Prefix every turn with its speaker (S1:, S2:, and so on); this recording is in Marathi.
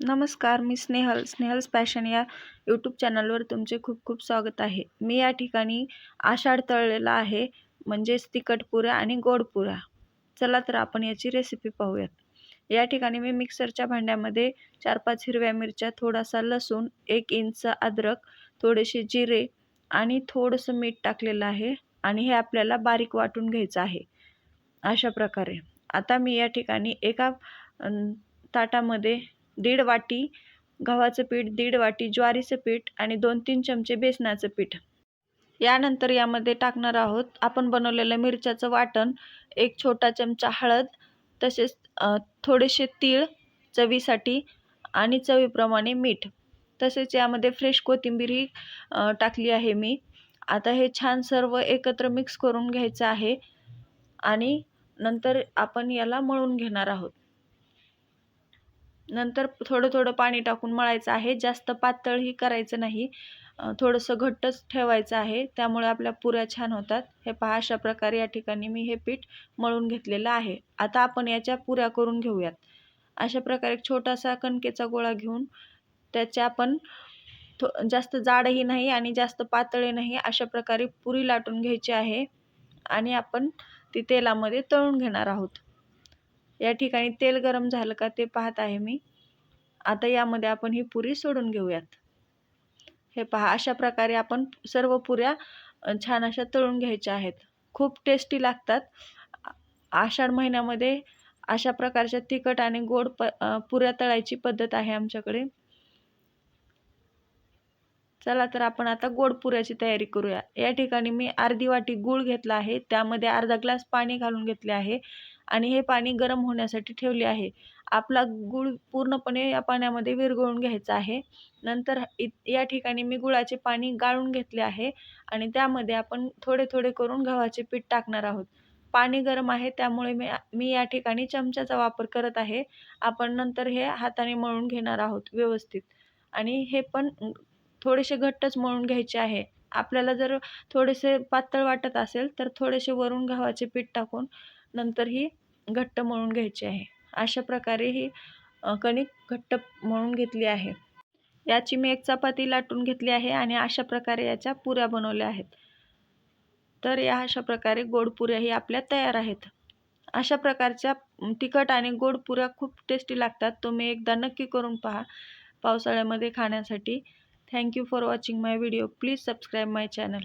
S1: नमस्कार मी स्नेहल. स्नेहल्स पॅशन या यूट्यूब चॅनलवर तुमचे खूप खूप स्वागत आहे. मी या ठिकाणी आषाढ तळलेला आहे म्हणजेच तिखटपुरा आणि गोडपुरा चला तर आपण याची रेसिपी पाहूयात. या ठिकाणी मी मिक्सरच्या भांड्यामध्ये चार पाच हिरव्या मिरच्या थोडासा लसूण एक इंच अद्रक थोडेसे जिरे आणि थोडंसं मीठ टाकलेलं आहे आणि हे आपल्याला बारीक वाटून घ्यायचं आहे. अशा प्रकारे. आता मी या ठिकाणी एका ताटामध्ये दीड वाटी गव्हाचं पीठ दीड वाटी ज्वारीचं पीठ आणि दोन तीन चमचे बेसनाचं पीठ. यानंतर यामध्ये टाकणार आहोत आपण बनवलेलं मिरच्याचं वाटण एक छोटा चमचा हळद तसेच थोडेसे तीळ चवीसाठी आणि चवीप्रमाणे मीठ. तसेच यामध्ये फ्रेश कोथिंबीरही टाकली आहे मी. आता हे छान सर्व एकत्र मिक्स करून घ्यायचं आहे आणि नंतर आपण याला मळून घेणार आहोत. नंतर थोडं थोडं पाणी टाकून मळायचं आहे. जास्त पातळही करायचं नाही. थोडंसं घट्टच ठेवायचं आहे. त्यामुळे आपल्या पुऱ्या छान होतात. हे पहा अशा प्रकारे या ठिकाणी मी हे पीठ मळून घेतलेलं आहे. आता आपण याच्या पुऱ्या करून घेऊयात. अशा प्रकारे एक छोटासा कणकेचा गोळा घेऊन त्याच्या आपण थो जास्त जाडही नाही आणि जास्त पातळही नाही अशा प्रकारे पुरी लाटून घ्यायची आहे. आणि आपण ती तेलामध्ये तळून घेणार आहोत. या ठिकाणी तेल गरम झालं का ते पाहत आहे मी. आता यामध्ये आपण ही पुरी सोडून घेऊयात. हे पहा अशा प्रकारे आपण सर्व पुऱ्या छान अशा तळून घ्यायच्या आहेत. खूप टेस्टी लागतात. आषाढ महिन्यामध्ये अशा प्रकारच्या तिखट आणि गोड प पुऱ्या तळायची पद्धत आहे आमच्याकडे. चला तर आपण आता गोड पुऱ्याची तयारी करूया. या ठिकाणी मी अर्धी वाटी गूळ घेतला आहे. त्यामध्ये अर्धा ग्लास पाणी घालून घेतले आहे. आणि हे पाणी गरम होण्यासाठी ठेवले आहे. आपला गूळ पूर्णपणे या पाण्यामध्ये विरघळून घ्यायचा आहे. नंतर इ या ठिकाणी मी गुळाचे पाणी गाळून घेतले आहे आणि त्यामध्ये आपण थोडे थोडे करून गव्हाचे पीठ टाकणार आहोत. पाणी गरम आहे त्यामुळे मी मी या ठिकाणी चमच्याचा वापर करत आहे. आपण नंतर हे हाताने मळून घेणार आहोत व्यवस्थित. आणि हे पण थोडेसे घट्टच मळून घ्यायचे आहे. आपल्याला जर थोडेसे पातळ वाटत असेल तर थोडेसे वरून गव्हाचे पीठ टाकून नंतर ही घट्ट मळून घ्यायची आहे. अशा प्रकारे ही कणिक घट्ट मळून घेतली आहे. याची मी एक चपाती लाटून घेतली आहे आणि अशा प्रकारे याच्या पुऱ्या बनवल्या आहेत. तर या अशा प्रकारे गोड पुऱ्याही आपल्या तयार आहेत. अशा प्रकारच्या तिखट आणि गोड पुऱ्या खूप टेस्टी लागतात. तुम्ही एकदा नक्की करून पहा. पावसाळ्यामध्ये खाण्यासाठी. Thank you for watching my video please subscribe my channel